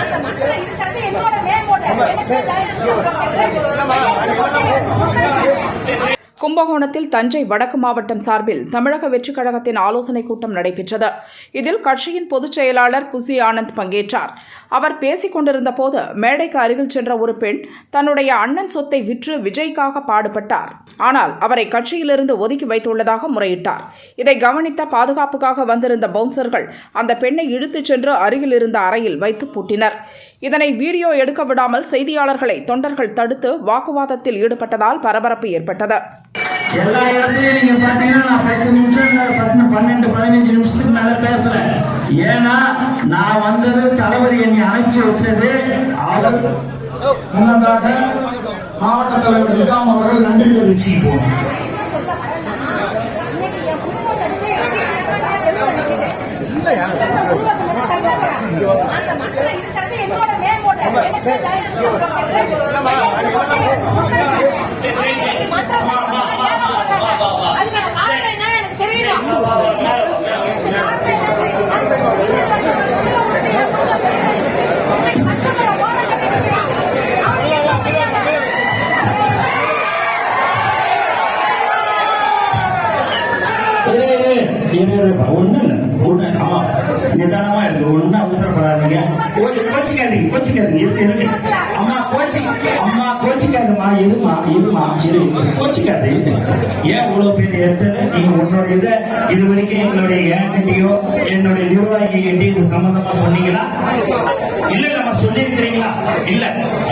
அந்த மக்களை இருக்கிறது என்னோட மேம்போட கும்பகோணத்தில் தஞ்சை வடக்கு மாவட்டம் சார்பில் தமிழக வெற்றிக் கழகத்தின் ஆலோசனைக் கூட்டம் நடைபெற்றது. இதில் கட்சியின் பொதுச் செயலாளர் புசி ஆனந்த் பங்கேற்றார். அவர் பேசிக் கொண்டிருந்த போது மேடைக்கு அருகில் சென்ற ஒரு பெண் தன்னுடைய அண்ணன் சொத்தை விற்று விஜய்க்காக பாடுபட்டார். ஆனால் அவரை கட்சியிலிருந்து ஒதுக்கி வைத்துள்ளதாக முறையிட்டார். இதை கவனித்த பாதுகாப்புக்காக வந்திருந்த பவுன்சர்கள் அந்த பெண்ணை இழுத்துச் சென்று அருகில் இருந்த அறையில் வைத்து பூட்டினர். இதனை வீடியோ எடுக்க விடாமல் செய்தியாளர்களை தொண்டர்கள் தடுத்து வாக்குவாதத்தில் ஈடுபட்டதால் பரபரப்பு ஏற்பட்டது. எல்லா இடத்துலயும் நீங்க பாத்தீங்கன்னா நான் பத்து நிமிஷம் பன்னெண்டு பதினஞ்சு நிமிஷத்துக்கு மேல பேசுறேன் ஏன்னா நான் வந்தது தளபதி என்னை அணைச்சு வச்சது அவர். முன்னதாக மாவட்ட தலைவர் நிஜாம் அவர்கள் நன்றி தெரிவிச்சு போனார் ஒண்ணும் ஒண்ணு ஆமா நிதானமா இருக்கு ஒண்ணும் அவசரப்படாதீங்க. ஒரு கோச்சிக்காதீங்க கோச்சிக்காதீங்க இருக்கு இருக்கு அம்மா கோச்சி அம்மா கோச்சிக்காதம்மா இருமா எதுமா இரு. கோச்சிக்காத ஏன் இவ்வளவு பேர் எத்தனை நீங்க உன்னோட இதை இது வரைக்கும் எங்களுடைய ஏன்கிட்டயோ என்னுடைய நிர்வாகி கிட்ட இது சம்பந்தமா சொன்னீங்களா? இல்ல நம்ம சொல்லியிருக்கிறீங்களா? இல்ல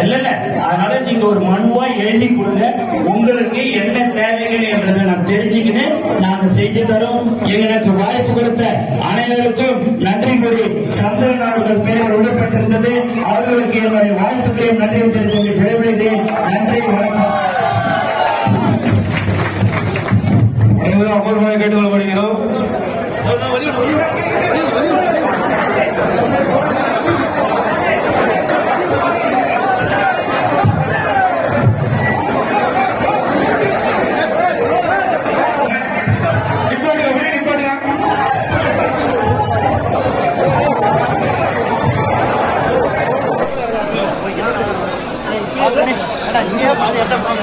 இல்ல இல்ல. அதனால நீங்க ஒரு மனுவா எழுதி கொடுங்க. உங்களுக்கு அனைவருக்கும் நன்றி கூறி சந்திரன் அவர்கள் பெயர் விடப்பட்டிருந்தது அவர்களுக்கு என்னுடைய வாழ்த்துக்களையும் நன்றியும் தெரிவித்து விடைபெறுகிறேன். நன்றி வணக்கம். அனைவரும் அபூர்வமாக கேட்டுக்கொள்ளப்படுகிறோம்.